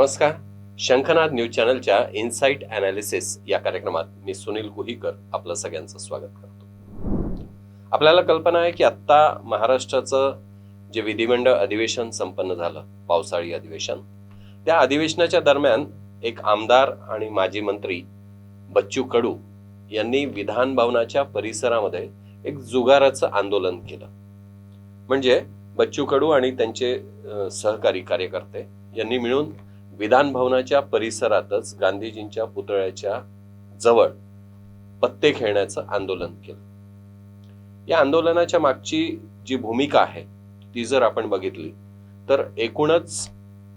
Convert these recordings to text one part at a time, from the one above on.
नमस्कार. शंखनाद न्यूज चॅनलच्या इन्साइट अनालिसिस या कार्यक्रमात मी सुनील गुहीकर आपलं सगळ्यांचं स्वागत करतो. आपल्याला कल्पना आहे की आत्ता महाराष्ट्राचं जे विधिमंडळ अधिवेशन संपन्न झालं पावसाळी अधिवेशन त्या अधिवेशनाच्या दरम्यान एक आमदार आणि माजी मंत्री बच्चू कडू यांनी विधान भवनाच्या परिसरामध्ये एक जुगाराचं आंदोलन केलं. म्हणजे बच्चू कडू आणि त्यांचे सहकारी कार्यकर्ते यांनी मिळून विधान भवनाच्या परिसरातच गांधीजींच्या पुतळ्याच्या जवळ पत्ते खेळण्याचं आंदोलन केलं. या आंदोलनाच्या मागची जी भूमिका आहे ती जर आपण बघितली तर एकूणच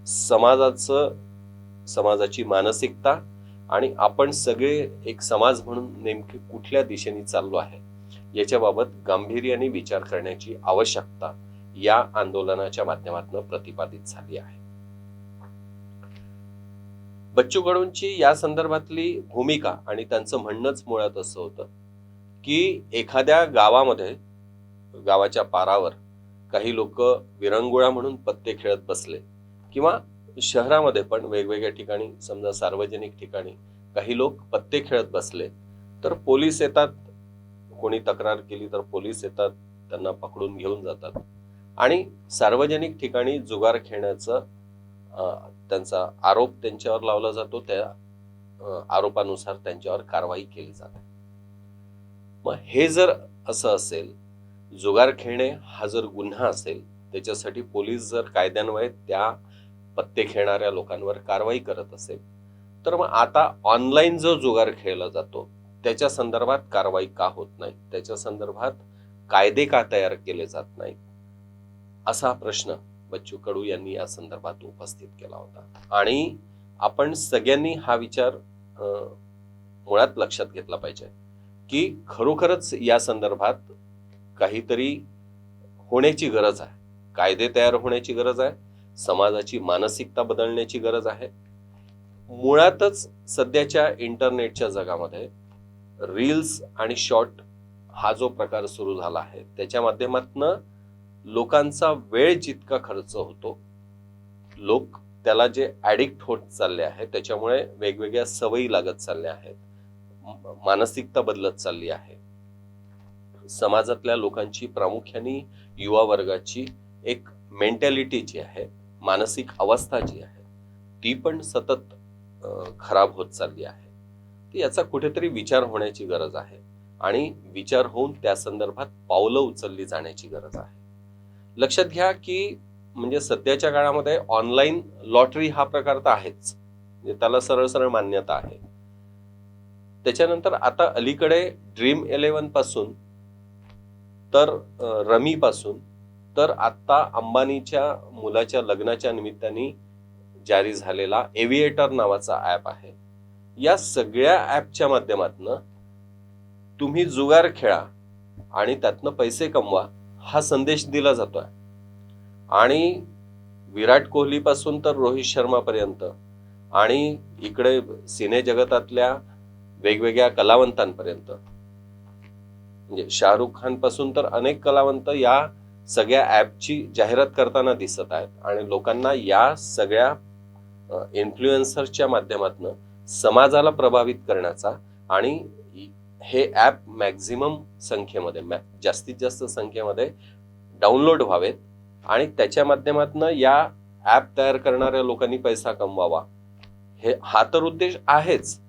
समाजाचं समाजाची मानसिकता आणि आपण सगळे एक समाज म्हणून नेमके कुठल्या दिशेने चाललो आहे याच्याबाबत गांभीर्याने विचार करण्याची आवश्यकता या आंदोलनाच्या माध्यमातून प्रतिपादित झाली आहे. बच्चू कडूंची या संदर्भातली भूमिका आणि त्यांचं म्हणणंच मुळात असं होतं की एखाद्या गावामध्ये गावाच्या पारावर काही लोक विरंगुळा म्हणून पत्ते खेळत बसले किंवा शहरामध्ये पण वेगवेगळ्या ठिकाणी समजा सार्वजनिक ठिकाणी काही लोक पत्ते खेळत बसले तर पोलीस येतात. कोणी तक्रार केली तर पोलीस येतात त्यांना पकडून घेऊन जातात. आणि सार्वजनिक ठिकाणी जुगार खेळण्याचं त्यांचा आरोप त्यांच्यावर लावला जातो त्या आरोपानुसार त्यांच्यावर कारवाई केली जाते. मग हे जर असं असेल जुगार खेळणे हा जर गुन्हा असेल त्याच्यासाठी पोलीस जर कायद्यान्वये त्या पत्ते खेळणाऱ्या लोकांवर कारवाई करत असेल तर मग आता ऑनलाईन जो जुगार खेळला जातो त्याच्या संदर्भात कारवाई का होत नाही? त्याच्या संदर्भात कायदे का तयार केले जात नाहीत? असा प्रश्न बच्चू कडू यांनी या संदर्भात उपस्थित केला होता. आणि आपण सगळ्यांनी हा विचार मुळात लक्षात घेतला पाहिजे की खरोखरच या संदर्भात काहीतरी होण्याची गरज आहे. कायदे तयार होण्याची गरज आहे. समाजाची मानसिकता बदलण्याची गरज आहे. मुळातच सध्याच्या इंटरनेटच्या जगामध्ये रील्स आणि शॉर्ट हा जो प्रकार सुरू झाला आहे त्याच्या माध्यमातनं लोकांचा वेळ जितका खर्च होतो लोक त्याला जे ॲडिक्ट होत चालले आहेत त्याच्यामुळे वेगवेगळ्या सवयी लागत चालल्या आहेत मानसिकता बदलत चालली आहे. समाजातल्या लोकांची प्रामुख्याने युवा वर्गाची एक मेंटॅलिटी जी आहे मानसिक अवस्था जी आहे ती पण सतत खराब होत चालली आहे. तर याचा कुठेतरी विचार होण्याची गरज आहे आणि विचार होऊन त्या संदर्भात पावलं उचलली जाण्याची गरज आहे. लक्षात घ्या की म्हणजे सध्याच्या काळामध्ये ऑनलाईन लॉटरी हा प्रकार तर आहेच. म्हणजे त्याला सरळ सरळ मान्यता आहे. त्याच्यानंतर आता अलीकडे ड्रीम इलेव्हनपासून तर रमी पासून तर आता अंबानीच्या मुलाच्या लग्नाच्या निमित्ताने जारी झालेला एव्हिएटर नावाचा ऍप आहे. या सगळ्या ऍपच्या माध्यमातनं तुम्ही जुगार खेळा आणि त्यातनं पैसे कमवा. हा संदेश दिला जातोय. आणि विराट कोहली पासून तर रोहित शर्मा पर्यंत आणि इकडे सिने जगतातल्या वेगवेगळ्या कलावंतांपर्यंत. म्हणजे शाहरुख खानपासून तर अनेक कलावंत या सगळ्या ऍपची जाहिरात करताना दिसत आहेत. आणि लोकांना या सगळ्या इन्फ्लुएन्सरच्या माध्यमातून समाजाला प्रभावित करण्याचा आणि हे ॲप मॅक्झिमम संख्येमध्ये मॅ- जास्तीत जास्त संख्येमध्ये डाउनलोड व्हावेत आणि त्याच्या माध्यमातून या ॲप तयार करणाऱ्या लोकांनी पैसा कमवावा. हे हा तर उद्देश आहेच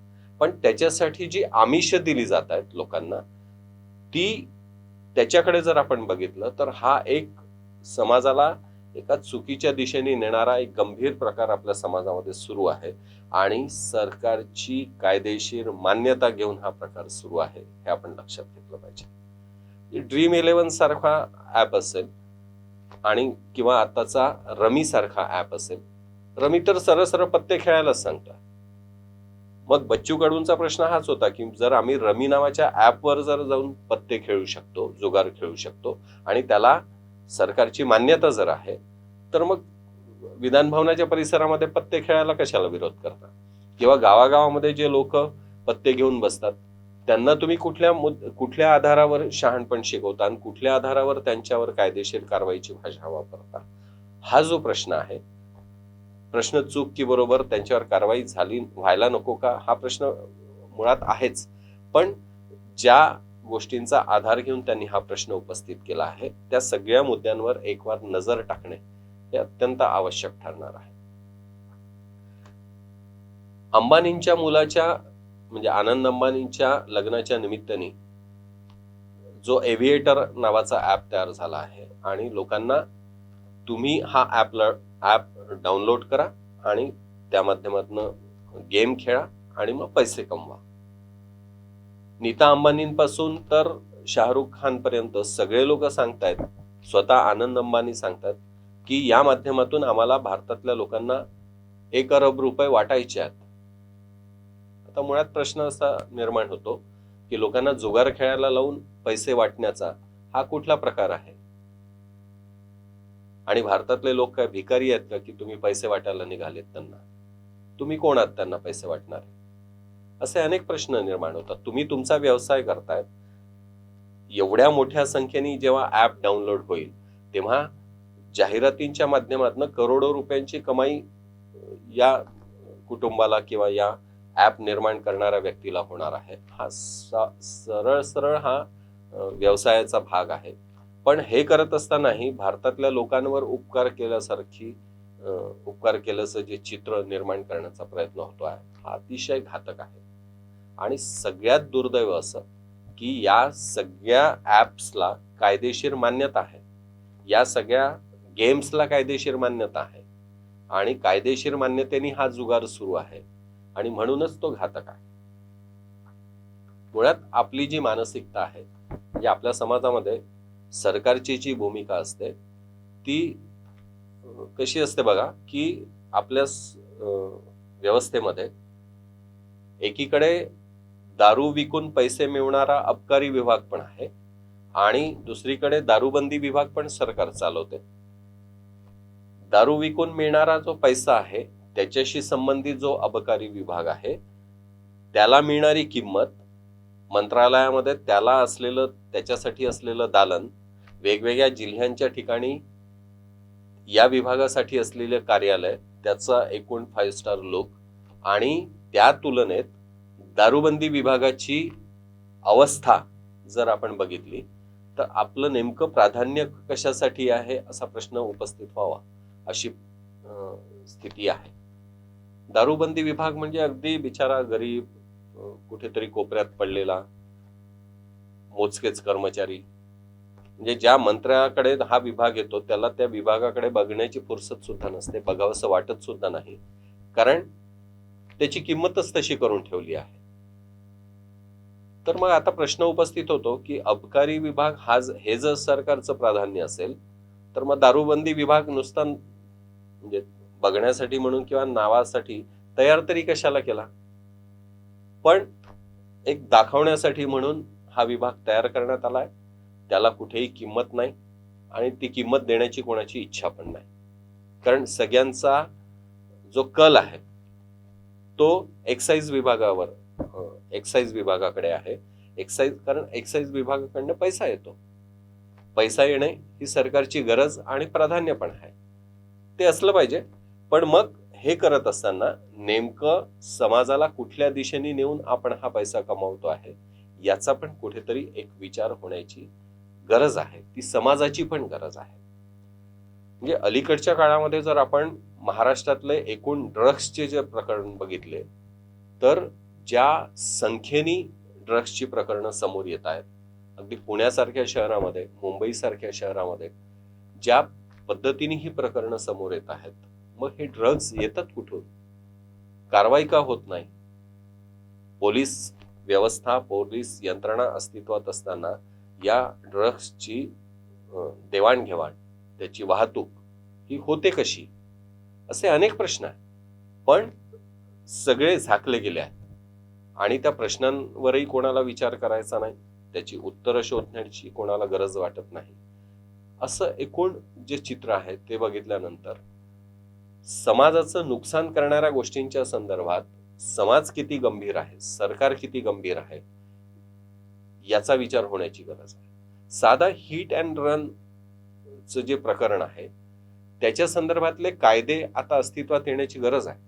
पण त्याच्यासाठी जी आमिष दिली जात आहेत लोकांना ती त्याच्याकडे जर आपण बघितलं तर हा एक समाजाला एका चुकीच्या दिशेने नेणारा एक गंभीर प्रकार आपल्या समाजामध्ये सुरू आहे आणि सरकारची कायदेशीर मान्यता घेऊन हा प्रकार सुरू आहे हे आपण लक्षात घेतलं पाहिजे. ड्रीम इलेव्हन सारखा ऍप असेल आणि किंवा आताचा रमी सारखा ऍप असेल रमी तर सरळ सरळ पत्ते खेळायलाच सांगतात. मग बच्चू कडूंचा प्रश्न हाच होता की जर आम्ही रमी नावाच्या ऍपवर जर जाऊन पत्ते खेळू शकतो जुगार खेळू शकतो आणि त्याला सरकारची मान्यता जर आहे तर मग विधान भवनाच्या परिसरामध्ये पत्ते खेळायला कशाला विरोध करता किंवा गावागावामध्ये जे लोक पत्ते घेऊन बसतात त्यांना तुम्ही कुठल्या मुद- कुठल्या आधारावर शहाणपण शिकवता आणि कुठल्या आधारावर त्यांच्यावर कायदेशीर कारवाईची भाषा वापरता? हा जो प्रश्न आहे प्रश्न चूक की बरोबर त्यांच्यावर कारवाई झाली व्हायला नको का? हा प्रश्न मुळात आहेच. पण ज्या गोष्टींचा आधार घेऊन त्यांनी हा प्रश्न उपस्थित केला आहे. त्या सगळ्या मुद्द्यांवर एक वार नजर टाकणे हे अत्यंत आवश्यक ठरणार आहे. अंबानींच्या मुलाच्या म्हणजे आनंद अंबानींच्या लग्नाच्या निमित्ताने जो एव्हिएटर नावाचा ऍप तयार झाला आहे आणि लोकांना तुम्ही हा ऍप ऍप डाउनलोड करा आणि त्या माध्यमातून गेम खेळा आणि मग पैसे कमवा. नीता अंबानींपासून तर शाहरुख खान पर्यंत सगळे लोक सांगतायत स्वतः आनंद अंबानी सांगतात की या माध्यमातून आम्हाला भारतातल्या लोकांना एक अरब रुपये वाटायचे आहेत. आता मुळात प्रश्न असा निर्माण होतो की लोकांना जुगार खेळायला लावून पैसे वाटण्याचा हा कुठला प्रकार आहे? आणि भारतातले लोक काय भिकारी आहेत का की तुम्ही पैसे वाटायला निघालेत त्यांना? तुम्ही कोण आहात त्यांना पैसे वाटणार? असे अनेक प्रश्न निर्माण होतात. तुम्ही तुमचा व्यवसाय करतायत एवढ्या मोठ्या संख्येने जेव्हा ऍप डाउनलोड होईल तेव्हा जाहिरातींच्या माध्यमातून करोडो रुपयांची कमाई या कुटुंबाला किंवा या ऍप निर्माण करणाऱ्या व्यक्तीला होणार आहे. हा सरळ सरळ हा व्यवसायाचा भाग आहे. पण हे करत असतानाही भारतातल्या लोकांवर उपकार केल्यासारखी उपकार केल्याचं जे चित्र निर्माण करण्याचा प्रयत्न होतो आहे हा अतिशय घातक आहे. आणि सगळ्यात दुर्दैव असं की या सगळ्या ऍप्सला कायदेशीर मान्यता आहे. या सगळ्या गेम्सला कायदेशीर मान्यता आहे. आणि कायदेशीर मान्यतेने हा जुगार सुरू आहे. आणि म्हणूनच तो घातक आहे. मुळात आपली जी मानसिकता आहे म्हणजे आपल्या समाजामध्ये सरकारची जी भूमिका असते ती कशी असते बघा की आपल्या व्यवस्थेमध्ये एकीकडे दारू विकून पैसे मिळवणारा अबकारी विभाग पण आहे आणि दुसरीकडे दारूबंदी विभाग पण सरकार चालवते. दारू विकून मिळणारा जो पैसा आहे त्याच्याशी संबंधित जो अबकारी विभाग आहे त्याला मिळणारी किंमत मंत्रालयामध्ये त्याला असलेलं त्याच्यासाठी असलेलं दालन वेगवेगळ्या जिल्ह्यांच्या ठिकाणी या विभागासाठी असलेले कार्यालय त्याचा एकूण फाईव्ह स्टार लुक आणि त्या तुलनेत दारूबंदी विभागाची अवस्था जर आपण बघितली तर आपलं नेमकं प्राधान्य कशासाठी आहे असा प्रश्न उपस्थित व्हावा अशी स्थिती आहे. दारूबंदी विभाग म्हणजे अगदी बिचारा गरीब कुठेतरी कोपऱ्यात पडलेला मोजकेच कर्मचारी म्हणजे ज्या मंत्र्याकडे हा विभाग येतो त्याला त्या विभागाकडे बघण्याची फुरसत सुद्धा नसते बघावंसं वाटत सुद्धा नाही. कारण त्याची किंमतच तशी करून ठेवली आहे. तर मग आता प्रश्न उपस्थित होतो की अबकारी विभाग हा हे जर सरकारचं प्राधान्य असेल तर मग दारूबंदी विभाग नुसता म्हणजे बघण्यासाठी म्हणून किंवा नावासाठी तयार तरी कशाला केला? पण एक दाखवण्यासाठी म्हणून हा विभाग तयार करण्यात आलाय. त्याला कुठेही किंमत नाही आणि ती किंमत देण्याची कोणाची इच्छा पण नाही. कारण सगळ्यांचा जो कल आहे तो एक्साईज विभागावर एक्साईज विभागाकडे आहे. एक्साईज कारण एक्साईज विभागाकडनं पैसा येतो. पैसा येणे ही सरकारची गरज आणि प्राधान्य पण आहे. ते असलं पाहिजे. पण मग हे करत असताना नेमकं समाजाला कुठल्या दिशेने नेऊन आपण हा पैसा कमावतो आहे याचा पण कुठेतरी एक विचार होण्याची गरज आहे ती समाजाची पण गरज आहे. म्हणजे अलीकडच्या काळामध्ये जर आपण महाराष्ट्रातले एकूण ड्रग्सचे जे प्रकरण बघितले तर ज्या संख्येनी ड्रग्सची प्रकरणं समोर येत आहेत अगदी पुण्यासारख्या शहरामध्ये मुंबईसारख्या शहरामध्ये ज्या पद्धतीने ही प्रकरणं समोर येत आहेत मग हे ड्रग्ज येतात कुठून? कारवाई का होत नाही? पोलीस व्यवस्था पोलीस यंत्रणा अस्तित्वात असताना या ड्रग्सची देवाणघेवाण त्याची वाहतूक ही होते कशी? असे अनेक प्रश्न आहेत. पण सगळे झाकले गेले आहेत. आणि त्या प्रश्नांवरही कोणाला विचार करायचा नाही. त्याची उत्तरं शोधण्याची कोणाला गरज वाटत नाही. असं एकूण जे चित्र आहे ते बघितल्यानंतर समाजाचं नुकसान करणाऱ्या गोष्टींच्या संदर्भात समाज किती गंभीर आहे? सरकार किती गंभीर आहे? याचा विचार होण्याची गरज आहे. साधा हिट अँड रन च जे प्रकरण आहे त्याच्या संदर्भातले कायदे आता अस्तित्वात येण्याची गरज आहे.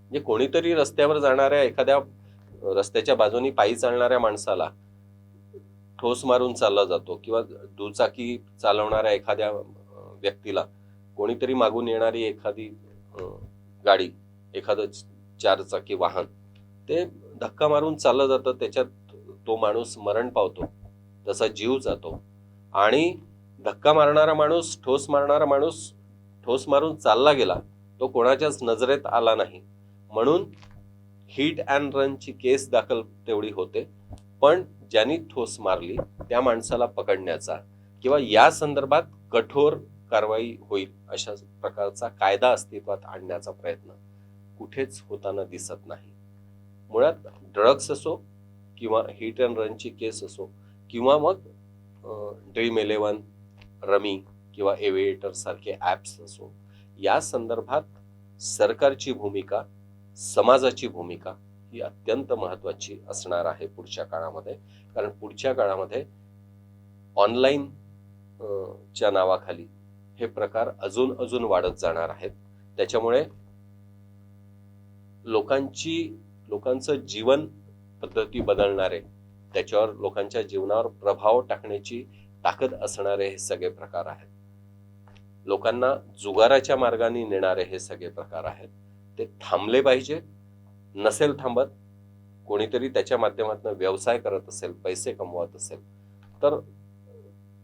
म्हणजे कोणीतरी रस्त्यावर जाणाऱ्या एखाद्या रस्त्याच्या बाजूनी पायी चालणाऱ्या माणसाला ठोस मारून चालला जातो किंवा दुचाकी चालवणाऱ्या एखाद्या व्यक्तीला कोणीतरी मागून येणारी एखादी गाडी एखादं चारचाकी वाहन ते धक्का मारून चाललं जातं त्याच्यात तो माणूस मरण पावतो तसा जीव जातो. आणि धक्का मारणारा माणूस ठोस मारणारा माणूस ठोस मारून चालला गेला तो कोणाच्याच नजरेत आला नाही. म्हणून हिट अँड रनची केस दाखल तेवढी होते पण ज्यांनी ठोस मारली त्या माणसाला पकडण्याचा किंवा या संदर्भात कठोर कारवाई होईल अशा प्रकारचा कायदा अस्तित्वात आणण्याचा प्रयत्न कुठेच होताना दिसत नाही. मुळात ड्रग्स असो किंवा हिट अँड रनची केस असो किंवा मग ड्रीम इलेवन रमी किंवा एव्हिएटर सारखे ॲप्स असो या संदर्भात सरकारची भूमिका समाजाची भूमिका ही अत्यंत महत्वाची असणार आहे पुढच्या काळामध्ये. कारण पुढच्या काळामध्ये ऑनलाईन च्या नावाखाली हे प्रकार अजून अजून वाढत जाणार आहेत. त्याच्यामुळे लोकांची लोकांचं जीवन पद्धती बदलणारे त्याच्यावर लोकांच्या जीवनावर प्रभाव टाकण्याची ताकद असणारे हे सगळे प्रकार आहेत. लोकांना जुगाराच्या मार्गाने नेणारे हे सगळे प्रकार आहेत. ते थांबले पाहिजे नसेल थांबत कोणीतरी त्याच्या माध्यमातून व्यवसाय करत असेल पैसे कमवत असेल तर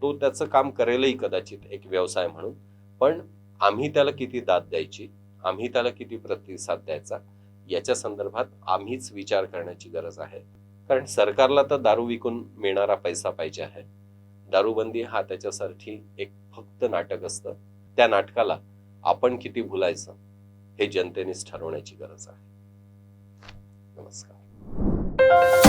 तो त्याचं काम करेलही कदाचित एक व्यवसाय म्हणून. पण आम्ही त्याला किती दाद द्यायची? आम्ही त्याला किती प्रतिसाद द्यायचा? याच्या संदर्भात आम्हीच विचार करण्याची गरज आहे. कारण सरकारला तर दारू विकून मिळणारा पैसा पाहिजे आहे. दारूबंदी हा त्याच्यासाठी एक फक्त नाटक असतं. त्या नाटकाला आपण किती भुलायचं हे जनतेनेच ठरवण्याची गरज आहे. नमस्कार.